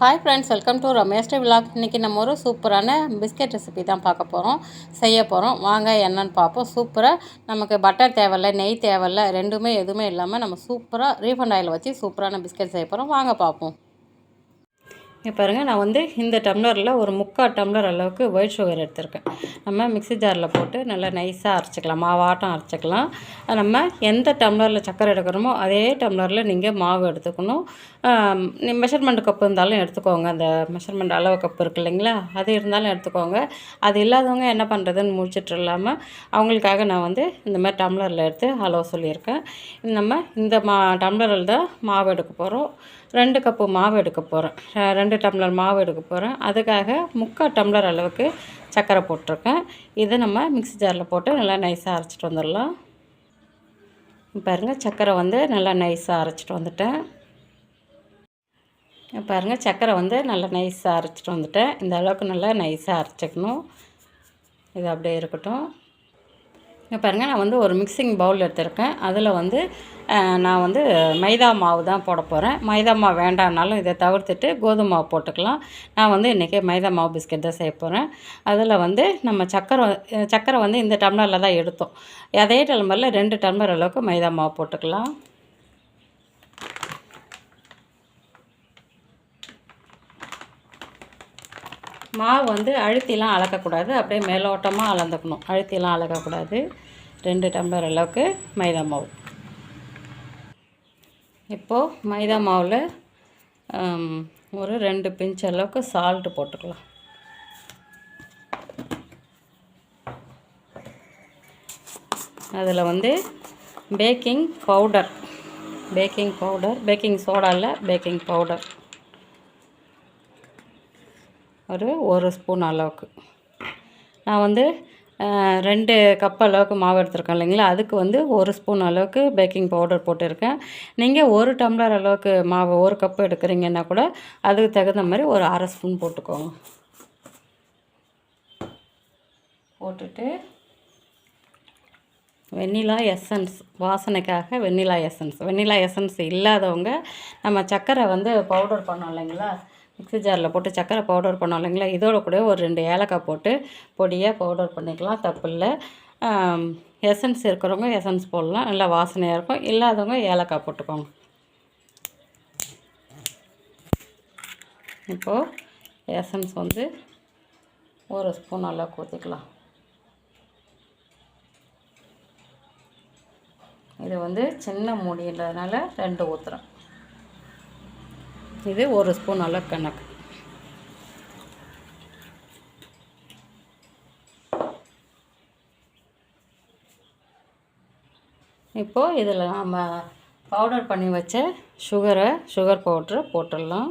Hi friends welcome to Ramesh vlog இன்றைக்கி நம்ம ஒரு சூப்பரான பிஸ்கெட் ரெசிபி தான் பார்க்க போகிறோம் செய்ய போகிறோம் வாங்க என்னன்னு பார்ப்போம். சூப்பராக நமக்கு பட்டர் தேவையில்ல நெய் தேவையில்ல ரெண்டுமே எதுவுமே இல்லாமல் நம்ம சூப்பராக ரீஃபண்ட் ஆயில் வச்சு சூப்பரான பிஸ்கெட் செய்ய போகிறோம் வாங்க பார்ப்போம். இங்கே பாருங்கள் நான் வந்து இந்த டம்ளரில் ஒரு முக்கால் டம்ளர் அளவுக்கு ஒயிட் சுகர் எடுத்திருக்கேன். நம்ம மிக்ஸி ஜாரில் போட்டு நல்லா நைஸாக அரைச்சிக்கலாம். மாவாட்டம் அரைச்சிக்கலாம். நம்ம எந்த டம்ளரில் சக்கரை எடுக்கிறோமோ அதே டம்ளரில் நீங்கள் மாவு எடுத்துக்கணும். மெஷர்மெண்ட் கப்பு இருந்தாலும் எடுத்துக்கோங்க. அந்த மெஷர்மெண்ட் அளவு கப்பு இருக்கு இல்லைங்களா? அது இருந்தாலும் எடுத்துக்கோங்க. அது இல்லாதவங்க என்ன பண்ணுறதுன்னு முடிச்சிட்டு இல்லாமல் அவங்களுக்காக நான் வந்து இந்த மாதிரி டம்ளரில் எடுத்து அளவு சொல்லியிருக்கேன். நம்ம இந்த மா டம்ளரில் தான் மாவு எடுக்க போகிறோம் ரெண்டு கப்பு மாவு எடுக்க போகிறேன் ரெண்டு டம்ளர் மாவு எடுக்க போகிறேன் அதுக்காக முக்கால் டம்ளர் அளவுக்கு சர்க்கரை போட்டிருக்கேன். இதை நம்ம மிக்ஸி ஜாரில் போட்டு நல்லா நைஸாக அரைச்சிட்டு வந்துடலாம். பாருங்கள் சர்க்கரை வந்து நல்லா நைஸாக அரைச்சிட்டு வந்துட்டேன். பாருங்கள் சர்க்கரை வந்து நல்லா நைஸாக அரைச்சிட்டு வந்துட்டேன். இந்த அளவுக்கு நல்லா நைஸாக அரைச்சிக்கணும். இது அப்படியே இருக்கட்டும். இங்கே பாருங்கள் நான் வந்து ஒரு மிக்சிங் பவுல் எடுத்திருக்கேன். அதில் வந்து நான் வந்து மைதா மாவு தான் போட போகிறேன் மைதா மாவு வேண்டாம்னாலும் இதை தவிர்த்துட்டு கோதுமை மாவு போட்டுக்கலாம். நான் வந்து இன்றைக்கி மைதா மாவு பிஸ்கெட் தான் செய்ய போகிறேன் அதில் வந்து நம்ம சக்கரை சக்கரை வந்து இந்த டம்ளரில் தான் எடுத்தோம். அதே டம்ளரில் ரெண்டு டம்ளர் அளவுக்கு மைதா மாவு போட்டுக்கலாம். மாவு வந்து அழுத்திலாம் அளக்கக்கூடாது. அப்படியே மேலோட்டமாக அளந்துக்கணும். அழுத்திலாம் அளக்கக்கூடாது. ரெண்டு டம்ளர் அளவுக்கு மைதா மாவு. இப்போது மைதா மாவில் ஒரு ரெண்டு பிஞ்ச் அளவுக்கு சால்ட்டு போட்டுக்கலாம். அதில் வந்து baking powder baking powder baking soda இல்லை பேக்கிங் பவுடர் ஒரு ஒரு ஸ்பூன் அளவுக்கு. நான் வந்து ரெண்டு கப் அளவுக்கு மாவு எடுத்துருக்கேன் இல்லைங்களா? அதுக்கு வந்து ஒரு ஸ்பூன் அளவுக்கு பேக்கிங் பவுடர் போட்டிருக்கேன். நீங்கள் ஒரு டம்ளர் அளவுக்கு மாவு ஒரு கப்பு எடுக்கிறீங்கன்னா கூட அதுக்கு தகுந்த மாதிரி ஒரு அரை ஸ்பூன் போட்டுக்கோங்க. போட்டுட்டு வெண்ணிலா எசன்ஸ் வாசனைக்காக வெண்ணிலா எசன்ஸ் வெண்ணிலா எசன்ஸ் இல்லாதவங்க நம்ம சர்க்கரை வந்து பவுடர் பண்ணோம் இல்லைங்களா? மிக்ஸி ஜாரில் போட்டு சக்கரை பவுடர் பண்ணோம் இல்லைங்களா? இதோட கூட ஒரு ரெண்டு ஏலக்காய் போட்டு பொடியாக பவுடர் பண்ணிக்கலாம் தப்பு இல்லை. எசன்ஸ் இருக்கிறவங்க எசன்ஸ் போடலாம். நல்லா வாசனையாக இருக்கும். இல்லாதவங்க ஏலக்காய் போட்டுக்கோங்க. இப்போது எசன்ஸ் வந்து ஒரு ஸ்பூன் நல்லா ஊற்றிக்கலாம் இது வந்து சின்ன மூடின்றதுனால ரெண்டு ஊற்றுறோம் இது ஒரு ஸ்பூன் அளவு கணக்கு இப்போது இதில் நம்ம பவுடர் பண்ணி வச்ச சுகரை சுகர் பவுட்ரு போட்டுடலாம்.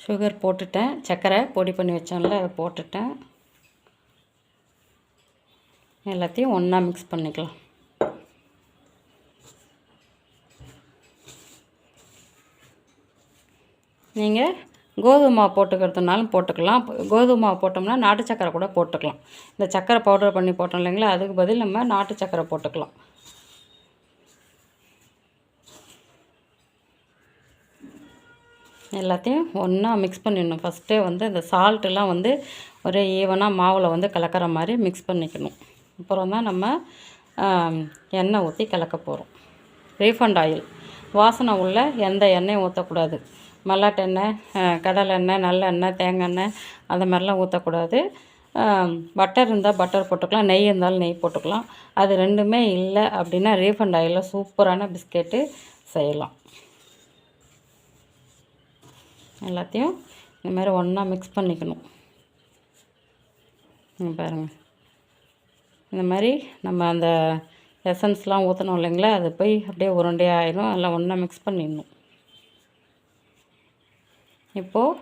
சுகர் போட்டுட்டேன். சர்க்கரை பொடி பண்ணி வச்சோம்ல அதை போட்டுட்டேன். எல்லாத்தையும் ஒன்றா மிக்ஸ் பண்ணிக்கலாம். நீங்கள் கோதுமை போட்டுக்கிறதுனாலும் போட்டுக்கலாம். கோதுமை போட்டோம்னா நாட்டு சக்கரை கூட போட்டுக்கலாம். இந்த சக்கரை பவுடர் பண்ணி போட்டோம் இல்லைங்களா அதுக்கு பதில் நம்ம நாட்டு சக்கரை போட்டுக்கலாம். எல்லாத்தையும் ஒன்றா மிக்ஸ் பண்ணிடணும். ஃபஸ்ட்டே வந்து இந்த சால்ட்டுலாம் வந்து ஒரே ஈவனாக மாவில் வந்து கலக்கிற மாதிரி மிக்ஸ் பண்ணிக்கணும். அப்புறம் தான் நம்ம எண்ணெய் ஊற்றி கலக்க போகிறோம் ரீஃபண்ட் ஆயில். வாசனை உள்ள எந்த எண்ணெயும் ஊற்றக்கூடாது மல்லாட்டெண்ணெய் கடலெண்ணெய் கடலை எண்ணெய் நல்லெண்ணெய் தேங்காய் எண்ணெய் அந்த மாதிரிலாம் ஊற்றக்கூடாது பட்டர் இருந்தால் பட்டர் போட்டுக்கலாம் நெய் இருந்தாலும் நெய் போட்டுக்கலாம். அது ரெண்டுமே இல்லை அப்படின்னா ரீஃபண்ட் ஆயிலில் சூப்பரான பிஸ்கெட்டு செய்யலாம். எல்லாத்தையும் இந்த மாதிரி ஒன்றா மிக்ஸ் பண்ணிக்கணும். பாருங்கள் இந்த மாதிரி நம்ம அந்த எசன்ஸ்லாம் ஊற்றணும் இல்லைங்களா? அது போய் அப்படியே உருண்டையாக ஆயிடும் எல்லாம் ஒன்றா மிக்ஸ் பண்ணிடணும். இப்போது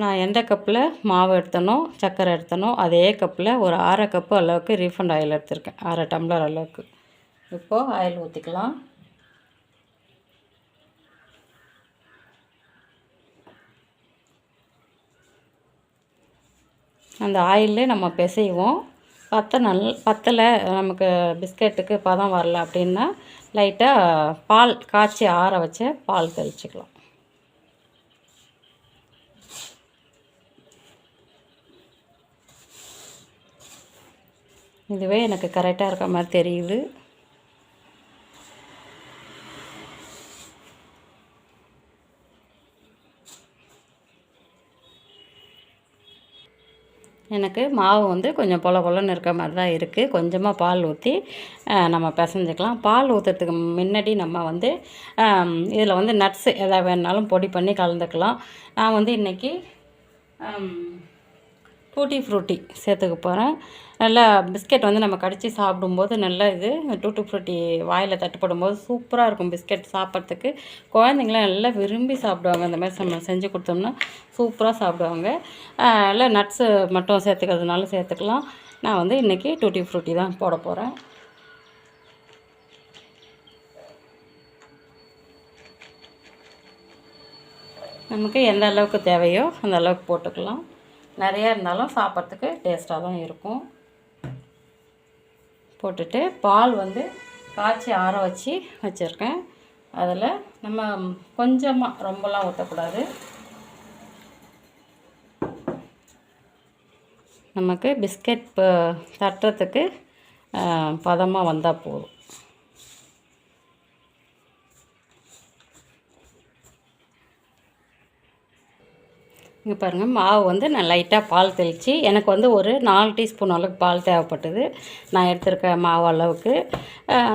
நான் எந்த கப்பில் மாவு எடுத்தனோ சர்க்கரை எடுத்தனோ அதே கப்பில் ஒரு அரை கப்பு அளவுக்கு ரீஃபண்ட் ஆயில் எடுத்திருக்கேன். அரை டம்ளர் அளவுக்கு. இப்போது ஆயில் ஊற்றிக்கலாம் அந்த ஆயிலே நம்ம பிசைவோம். பற்ற நல் பத்தலை நமக்கு பிஸ்கெட்டுக்கு பதம் வரல அப்படின்னா லைட்டாக பால் காய்ச்சி ஆற வச்ச பால் தெளிச்சிக்கலாம். இதுவே எனக்கு கரெக்டாக இருக்க மாதிரி தெரியுது. எனக்கு மாவு வந்து கொஞ்சம் பொல பொலன்னு இருக்க மாதிரி தான் இருக்குது கொஞ்சமாக பால் ஊற்றி நம்ம பிசைஞ்சிக்கலாம். பால் ஊற்றுறதுக்கு முன்னாடி நம்ம வந்து இதில் வந்து நட்ஸு எதாவது வேணுனாலும் பொடி பண்ணி கலந்துக்கலாம். நான் வந்து இன்றைக்கி டூட்டி ஃப்ரூட்டி சேர்த்துக்க போகிறேன் நல்லா பிஸ்கெட் வந்து நம்ம கடித்து சாப்பிடும்போது நல்லா இது டூட்டி ஃப்ரூட்டி வாயில் தட்டுப்படும் போது சூப்பராக இருக்கும் பிஸ்கெட் சாப்பிட்றதுக்கு. குழந்தைங்களாம் நல்லா விரும்பி சாப்பிடுவாங்க. இந்த மாதிரி நம்ம செஞ்சு கொடுத்தோம்னா சூப்பராக சாப்பிடுவாங்க. இல்லை நட்ஸு மட்டும் சேர்த்துக்கிறதுனால சேர்த்துக்கலாம். நான் வந்து இன்றைக்கி டூட்டி ஃப்ரூட்டி தான் போட போகிறேன் நமக்கு எந்த அளவுக்கு தேவையோ அந்த அளவுக்கு போட்டுக்கலாம். நிறையா இருந்தாலும் சாப்பிட்றதுக்கு டேஸ்ட்டாக தான் இருக்கும். போட்டுட்டு பால் வந்து காய்ச்சி ஆற வச்சு வச்சுருக்கேன். அதில் நம்ம கொஞ்சமாக ரொம்பலாம் ஊற்றக்கூடாது நமக்கு பிஸ்கெட் தட்டுறதுக்கு பதமாக வந்தால் போதும். இங்கே பாருங்கள் மாவு வந்து நான் லைட்டாக பால் தெளித்து எனக்கு வந்து ஒரு நாலு டீஸ்பூன் அளவுக்கு பால் தேவைப்பட்டது. நான் எடுத்திருக்க மாவு அளவுக்கு.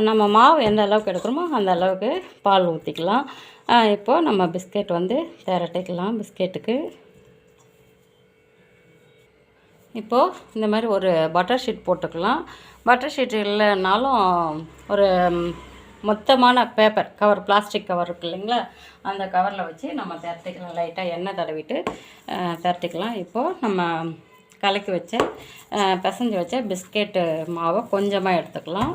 நம்ம மாவு எந்த அளவுக்கு எடுக்கிறோமோ அந்த அளவுக்கு பால் ஊற்றிக்கலாம் இப்போது நம்ம பிஸ்கெட் வந்து திரட்டிக்கலாம் பிஸ்கெட்டுக்கு. இப்போது இந்த மாதிரி ஒரு பட்டர் ஷீட் போட்டுக்கலாம். பட்டர் ஷீட் இல்லைனாலும் ஒரு மொத்தமான பேப்பர் கவர் பிளாஸ்டிக் கவர் இருக்கு இல்லைங்களா? அந்த கவரில் வச்சு நம்ம திரட்டிக்கலாம் லைட்டாக எண்ணெய் தடவிட்டு திரட்டிக்கலாம் இப்போது நம்ம கலக்கி வச்ச பிசைஞ்சு வச்ச பிஸ்கெட்டு மாவை கொஞ்சமாக எடுத்துக்கலாம்.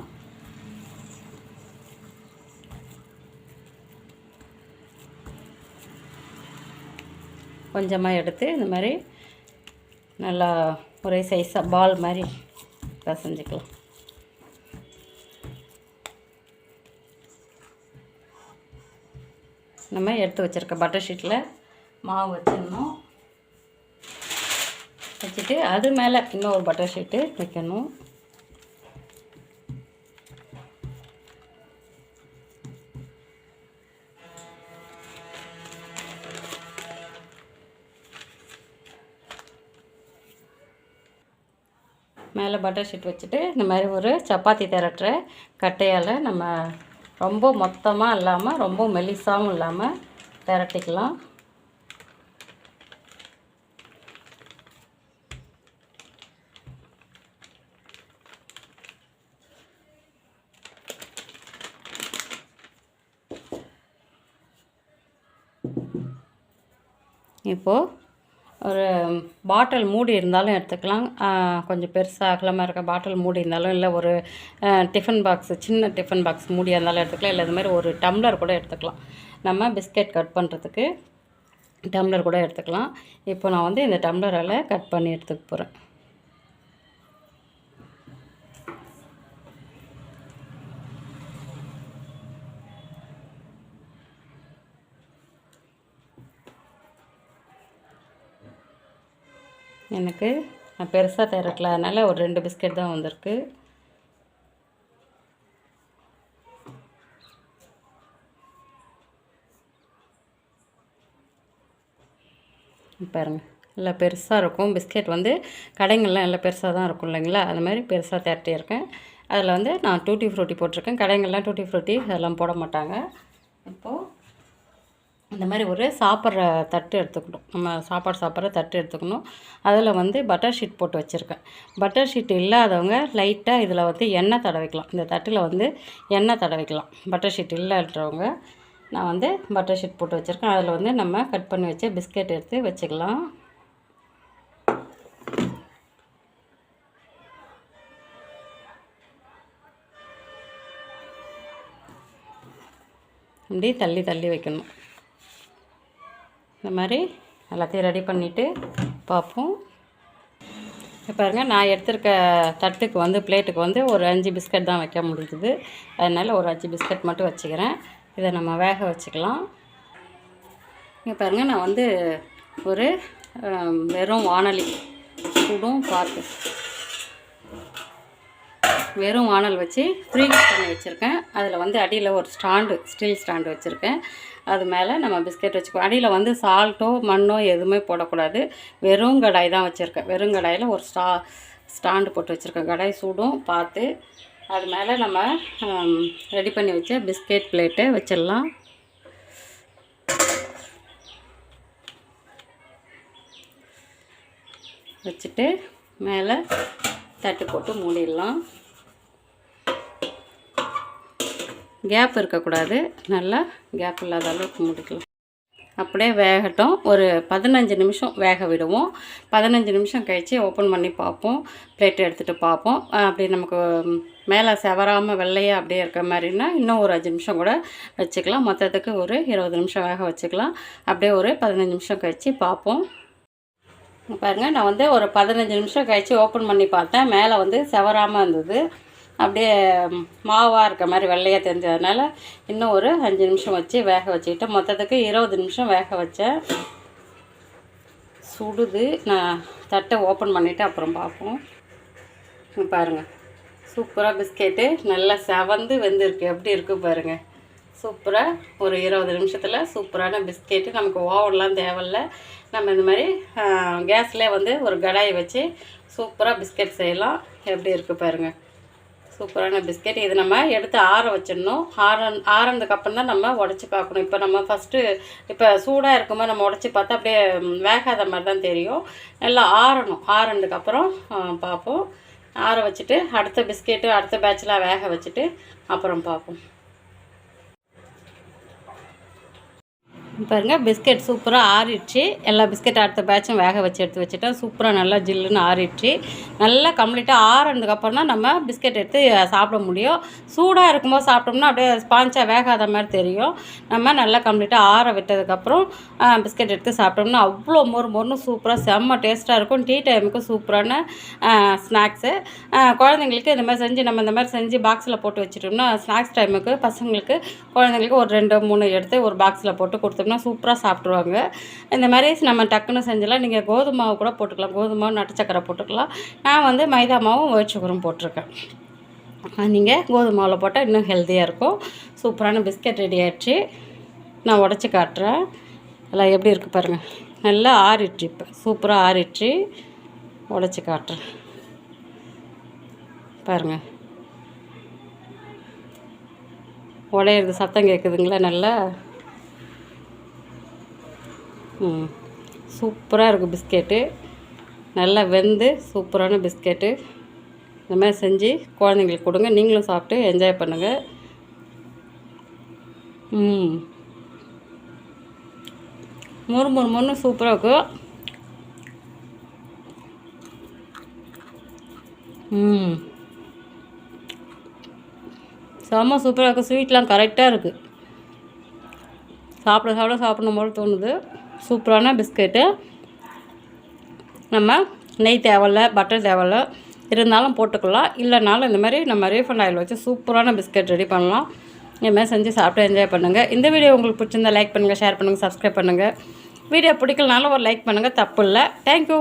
கொஞ்சமாக எடுத்து இந்த மாதிரி நல்லா ஒரே சைஸாக பால் மாதிரி பிசைஞ்சிக்கலாம். நம்ம எடுத்து வச்சுருக்க பட்டர் ஷீட்டில் மாவு வச்சிடணும். வச்சுட்டு அது மேலே இன்னொரு பட்டர் ஷீட்டு வைக்கணும். மேலே பட்டர் ஷீட் வச்சுட்டு இந்த மாதிரி ஒரு சப்பாத்தி திரட்டுற கட்டையால் நம்ம ரொம்ப மொத்தமாக இல்லாமல் ரொம்ப மெலிசாகவும் இல்லாமல் திரட்டிக்கலாம் இப்போது ஒரு பாட்டில் மூடி இருந்தாலும் எடுத்துக்கலாம். கொஞ்சம் பெருசாக அகலமாக இருக்க பாட்டில் மூடி இருந்தாலும் இல்லை ஒரு டிஃபன் பாக்ஸ் சின்ன டிஃபன் பாக்ஸ் மூடியாக இருந்தாலும் எடுத்துக்கலாம். இல்லை இது மாதிரி ஒரு டம்ளர் கூட எடுத்துக்கலாம். நம்ம பிஸ்கெட் கட் பண்ணுறதுக்கு டம்ளர் கூட எடுத்துக்கலாம். இப்போ நான் வந்து இந்த டம்ளரால் கட் பண்ணி எடுத்துக்க போகிறேன் எனக்கு நான் பெருசாக திரட்டல அதனால் ஒரு ரெண்டு பிஸ்கெட் தான் வந்திருக்கு. பாருங்கள் நல்லா பெருசாக இருக்கும். பிஸ்கெட் வந்து கடைங்கள்லாம் நல்லா பெருசாக தான் இருக்கும் இல்லைங்களா? அது மாதிரி பெருசாக திரட்டியிருக்கேன் அதில் வந்து நான் டூட்டி ஃப்ரூட்டி போட்டிருக்கேன். கடைங்கள்லாம் டூட்டி ஃப்ரூட்டி அதெல்லாம் போட மாட்டாங்க. இப்போது இந்த மாதிரி ஒரு சாப்பிட்ற தட்டு எடுத்துக்கணும். நம்ம சாப்பாடு சாப்பிட்ற தட்டு எடுத்துக்கணும். அதில் வந்து பட்டர் ஷீட் போட்டு வச்சுருக்கேன். பட்டர் ஷீட் இல்லாதவங்க லைட்டாக இதில் வந்து எண்ணெய் தடவிக்கலாம். இந்த தட்டில் வந்து எண்ணெய் தடவிக்கலாம். பட்டர் ஷீட் இல்லைன்றவங்க நான் வந்து பட்டர் ஷீட் போட்டு வச்சுருக்கேன். அதில் வந்து நம்ம கட் பண்ணி வச்சு பிஸ்கெட் எடுத்து வச்சுக்கலாம். இப்படி தள்ளி தள்ளி வைக்கணும். இந்த மாதிரி எல்லாத்தையும் ரெடி பண்ணிவிட்டு பார்ப்போம். பாருங்கள் நான் எடுத்திருக்க தட்டுக்கு வந்து பிளேட்டுக்கு வந்து ஒரு அஞ்சு பிஸ்கட் தான் வைக்க முடியுது அதனால் ஒரு அஞ்சு பிஸ்கட் மட்டும் வச்சுக்கிறேன். இதை நம்ம வேக வச்சுக்கலாம். இங்கே பாருங்கள் நான் வந்து ஒரு வெறும் வானலி சூடும் பார்த்து வெறும் வானல் வச்சு ஃப்ரீஸ் பண்ணி வச்சுருக்கேன். அதில் வந்து அடியில் ஒரு ஸ்டாண்டு ஸ்டீல் ஸ்டாண்டு வச்சுருக்கேன். அது மேலே நம்ம பிஸ்கெட் வச்சுக்கோ அடியில் வந்து சால்ட்டோ மண்ணோ எதுவுமே போடக்கூடாது. வெறும் கடாய் தான் வச்சுருக்கேன். வெறும் கடாயில் ஒரு ஸ்டா ஸ்டாண்டு போட்டு வச்சுருக்கேன். கடாய் சூடும். பார்த்து அது மேலே நம்ம ரெடி பண்ணி வச்ச பிஸ்கெட் பிளேட்டு வச்சிடலாம். வச்சுட்டு மேலே தட்டு போட்டு மூடிடலாம். கேப் இருக்கக்கூடாது. நல்லா கேப் இல்லாத அளவுக்கு முடிக்கலாம். அப்படியே வேகட்டும். ஒரு பதினஞ்சு நிமிஷம் வேக விடுவோம். பதினஞ்சு நிமிஷம் கழித்து ஓப்பன் பண்ணி பார்ப்போம். பிளேட் எடுத்துகிட்டு பார்ப்போம். அப்படி நமக்கு மேலே செவராமல் வெள்ளையாக அப்படியே இருக்க மாதிரின்னா இன்னும் ஒரு அஞ்சு நிமிஷம் கூட வச்சுக்கலாம். மொத்தத்துக்கு ஒரு இருபது நிமிஷம் வேக வச்சுக்கலாம். அப்படியே ஒரு பதினஞ்சு நிமிஷம் கழித்து பார்ப்போம். பாருங்கள் நான் வந்து ஒரு பதினஞ்சு நிமிஷம் கழித்து ஓப்பன் பண்ணி பார்த்தேன். மேலே வந்து செவராமல் இருந்தது. அப்படியே மாவாக இருக்க மாதிரி வெள்ளையாக தெரிஞ்சதுனால இன்னும் ஒரு அஞ்சு நிமிஷம் வச்சு வேக வச்சுக்கிட்டு மொத்தத்துக்கு இருபது நிமிஷம் வேக வச்சேன் சுடுது. நான் தட்டை ஓப்பன் பண்ணிவிட்டு அப்புறம் பார்ப்போம். பாருங்கள் சூப்பராக பிஸ்கெட்டு நல்லா செவந்து வெந்திருக்கு. எப்படி இருக்குது பாருங்கள் சூப்பராக ஒரு இருபது நிமிஷத்தில் சூப்பரான பிஸ்கெட்டு. நமக்கு ஓவன்லாம் தேவையில்ல. நம்ம இந்த மாதிரி கேஸ்லேயே வந்து ஒரு கடாயை வச்சு சூப்பராக பிஸ்கெட் செய்யலாம். எப்படி இருக்குது பாருங்கள் சூப்பரான பிஸ்கெட். இது நம்ம எடுத்து ஆற வச்சிடணும். ஆற ஆறுனதுக்கு அப்புறம் தான் நம்ம உடச்சி பார்க்கணும். இப்போ நம்ம ஃபஸ்ட்டு இப்போ சூடாக இருக்கும்போது நம்ம உடச்சி பார்த்தா அப்படியே வேகாத மாதிரி தான் தெரியும். நல்லா ஆறணும். ஆறனதுக்கப்புறம் பார்ப்போம். ஆற வச்சுட்டு அடுத்த பிஸ்கெட்டு அடுத்த பேட்செலாம் வேக வச்சுட்டு அப்புறம் பார்ப்போம். பாருங்க பிஸ்கெட் சூப்பராக ஆறிடுச்சு. எல்லா பிஸ்கெட் அடுத்த பேட்சும் வேக வச்சு எடுத்து வச்சுட்டேன் சூப்பராக நல்லா ஜில்லுன்னு ஆறிடுச்சு. நல்லா கம்ப்ளீட்டாக ஆறினதுக்கப்புறம் தான் நம்ம பிஸ்கெட் எடுத்து சாப்பிட முடியும். சூடாக இருக்கும்போது சாப்பிட்டோம்னா அப்படியே ஸ்பாஞ்சாக வேகாத மாதிரி தெரியும். நம்ம நல்லா கம்ப்ளீட்டாக ஆற விட்டதுக்கப்புறம் பிஸ்கெட் எடுத்து சாப்பிட்டோம்னா அவ்வளோ மொறு மொறுன்னு சூப்பராக செம்ம டேஸ்ட்டாக இருக்கும். டீ டைமுக்கு சூப்பரான ஸ்நாக்ஸு குழந்தைங்களுக்கு இந்த மாதிரி செஞ்சு நம்ம இந்த மாதிரி செஞ்சு பாக்ஸில் போட்டு வச்சுட்டோம்னா ஸ்நாக்ஸ் டைமுக்கு பசங்களுக்கு குழந்தைங்களுக்கு ஒரு ரெண்டு மூணு எடுத்து ஒரு பாக்ஸில் போட்டு கொடுத்தோம்னா சூப்பராக சாப்பிட்ருவாங்க இந்த மாதிரி நம்ம டக்குன்னு செஞ்சலாம் நீங்கள் கோதுமை மாவு கூட போட்டுக்கலாம். கோதுமை மாவு நட்டு சக்கரை போட்டுக்கலாம். நான் வந்து மைதா மாவும் ஒயிட் போட்டிருக்கேன். நீங்கள் கோதுமை மாவில் போட்டால் இன்னும் ஹெல்த்தியாக இருக்கும். சூப்பரான பிஸ்கெட் ரெடி ஆயிடுச்சு. நான் உடச்சி காட்டுறேன். எல்லாம் எப்படி இருக்குது பாருங்கள் நல்லா ஆறிடுச்சு இப்போ. சூப்பராக ஆறிடுச்சு. உடச்சி காட்டுறேன். பாருங்கள் உடையிறது சத்தம் கேட்குதுங்களா நல்லா? சூப்பராக இருக்கும் பிஸ்கெட்டு. நல்லா வெந்து சூப்பரான பிஸ்கெட்டு. இந்த மாதிரி செஞ்சு குழந்தைங்களுக்கு கொடுங்க. நீங்களும் சாப்பிட்டு என்ஜாய் பண்ணுங்கள் ம். மொறு மொறு மொறு சூப்பராக இருக்கும் ம். செம்ம சூப்பராக இருக்கும் ஸ்வீட்லாம் கரெக்டாக இருக்குது சாப்பிட சாப்பிட சாப்பிடணும் போல தோணுது. சூப்பரான பிஸ்கெட்டு. நம்ம நெய் தேவையில்ல பட்டர் தேவையில்ல இருந்தாலும் போட்டுக்கலாம். இல்லைனாலும் இந்த மாதிரி நம்ம ரீஃபண்ட் ஆயில் வச்சு சூப்பரான பிஸ்கெட் ரெடி பண்ணலாம். இதுமாதிரி செஞ்சு சாப்பிட்டு என்ஜாய் பண்ணுங்கள் இந்த வீடியோ உங்களுக்கு பிடிச்சிருந்தா லைக் பண்ணுங்கள் ஷேர் பண்ணுங்கள் சப்ஸ்கிரைப் பண்ணுங்கள் வீடியோ பிடிக்கலனாலும் ஒரு லைக் பண்ணுங்கள் தப்பு இல்லை. தேங்க்யூ